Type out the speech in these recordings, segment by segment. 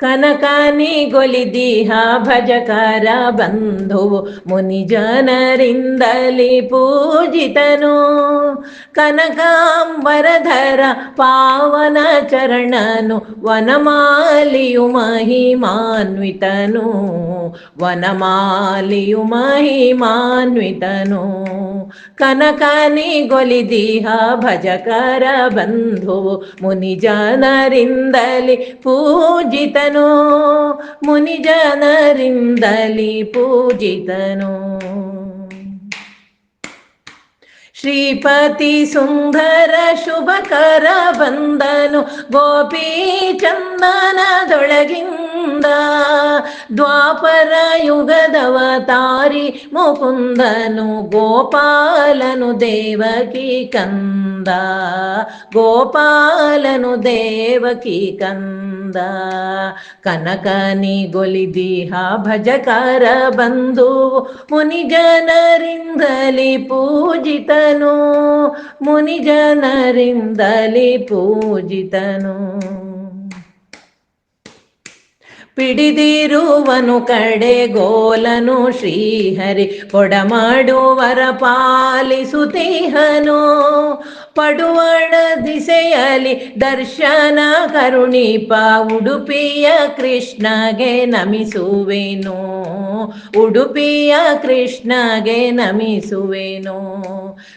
ಕನಕನಿ ಗೊಲಿದೀಹ ಭಜಕರ ಬಂಧುವು ಮುನಿ ಜನರಿಂದಲಿ ಪೂಜಿತನು. ಕನಕಾಂಬರಧರ ಪಾವನ ಚರಣನು, ವನಮಾಲಿಯು ಮಹಿಮಾನ್ವಿತನು. ವನಮಾಲಿಯು ಮಹಿಮಾನ್ವಿತನು. ಕನಕಾನಿ ಗೊಲಿದೀಹ ಭಜಕರ ಬಂಧುವು ಮುನಿ ಜನರಿಂದಲಿ ಪೂಜಿತನು. ಮುನಿ ಜನರಿಂದಲಿ ಪೂಜಿತನು. ಶ್ರೀಪತಿ ಸುಂದರ ಶುಭಕರ ಬಂದನು ಗೋಪಿ ಚಂದನದೊಳಗಿಂದ. ದ್ವಾಪರ ಯುಗದವತಾರಿ ಮುಕುಂದನು, ಗೋಪಾಲನು ದೇವಕಿ ಕಂದ. ಗೋಪಾಲನು ದೇವಕಿ ಕಂದ. ಕನಕನಿ ಗೊಲಿದಿಹ ಭಜಕಾರ ಬಂದು. ಮುನಿಜನರಿಂದಲಿ ಪೂಜಿತನು. ಮುನಿಜನರಿಂದಲಿ ಪೂಜಿತನು. ಪಿಡಿದಿರುವನು ಕಡೆ ಗೋಲನು ಶ್ರೀಹರಿ ಕೊಡಮಾಡುವರ ಪಾಲಿಸುತ್ತಿಹನು ಪಡುವಣ ದಿಸೆಯಲಿ ದರ್ಶನ ಕರುಣಿಪ ಉಡುಪಿಯ ಕೃಷ್ಣಗೆ ನಮಿಸುವೆನು. ಉಡುಪಿಯ ಕೃಷ್ಣಗೆ ನಮಿಸುವೆನು.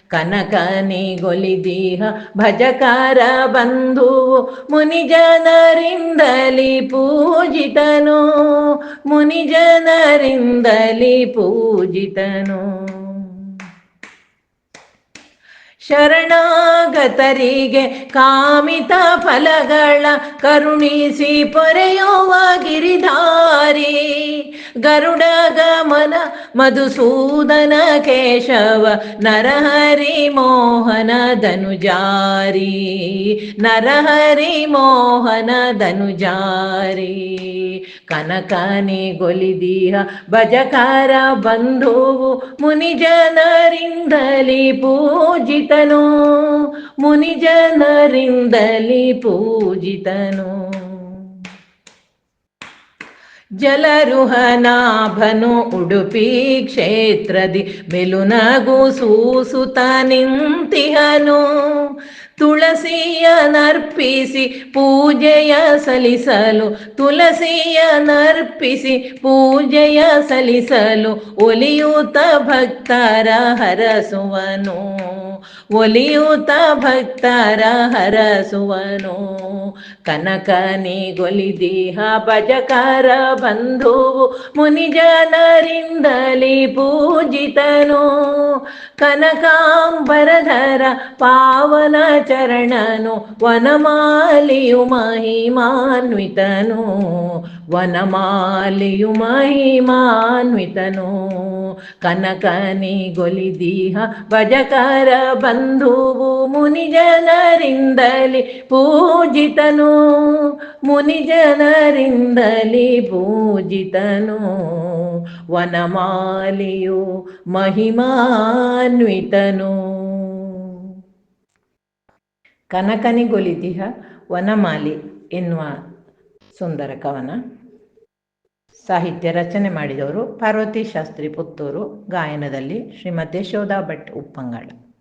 ಕನಕನಿ ಗೊಲಿದೀಹ ಭಜಕಾರ ಬಂಧು ಮುನಿ ಜನರಿಂದಲಿ ಪೂಜಿತನು ಮುನಿ ಜನರಿಂದಲಿ ಪೂಜಿತನು. ಶರಣಾಗತರಿಗೆ ಕಾಮಿತ ಫಲಗಳ ಕರುಣಿಸಿ ಪೊರೆಯುವ ಗಿರಿಧಾರಿ ಗರುಡ ಗಮನ ಮಧುಸೂದನ ಕೇಶವ, ನರಹರಿ ಮೋಹನ ಧನುಜಾರಿ. ನರಹರಿ ಮೋಹನ ಧನುಜಾರಿ. ಕನಕನಿ ಗೊಲಿದೀಹ ಭಜಕಾರ ಬಂಧುವು ಮುನಿ ಜನರಿಂದಲಿ ಪೂಜಿತನು ಮುನಿ ಜನರಿಂದಲಿ ಪೂಜಿತನು ಜಲರುಹನಾಭನು ಉಡುಪಿ ಕ್ಷೇತ್ರದಿ ಮೆಲುನಗು ಸೂಸುತ ನಿಂತಿಹನು ತುಳಸಿಯ ನರ್ಪಿಸಿ ಪೂಜೆಯ ಸಲ್ಲಿಸಲು ತುಳಸಿಯ ನರ್ಪಿಸಿ ಪೂಜೆಯ ಸಲ್ಲಿಸಲು ಒಲಿಯೂತ ಭಕ್ತರ ಹರಸುವನು ಒಲಿಯೂತ ಭಕ್ತರ ಹರಸುವನು ಕನಕನಿ ಗೊಲಿದಿಹ ಭಜಕರ ಬಂಧುವು ಮುನಿ ಜನರಿಂದಲಿ ಪೂಜಿತನು ಕನಕಾಂಬರಧರ ಪಾವನ ಚರಣನು ವನಮಾಲಿಯು ಮಹಿಮಾನ್ವಿತನು ವನಮಾಲಿಯು ಮಹಿಮಾನ್ವಿತನು. ಕನಕನಿ ಗೊಲಿದೀಹ ಭಜಕರ ಬಂಧುವು ಮುನಿಜನರಿಂದಲಿ ಪೂಜಿತನು ಮುನಿಜನರಿಂದಲಿ ಪೂಜಿತನು. ವನಮಾಲಿಯು ಮಹಿಮಾನ್ವಿತನು. ಕನಕನಿಗೊಲಿದಿಹ ವನಮಾಲಿ ಎನ್ನುವ ಸುಂದರ ಕವನ. ಸಾಹಿತ್ಯ ರಚನೆ ಮಾಡಿದವರು ಪಾರ್ವತಿ ಶಾಸ್ತ್ರಿ ಪುತ್ತೂರು, ಗಾಯನದಲ್ಲಿ ಶ್ರೀಮತಿ ಯಶೋಧಾ ಭಟ್ ಉಪ್ಪಂಗಾಳ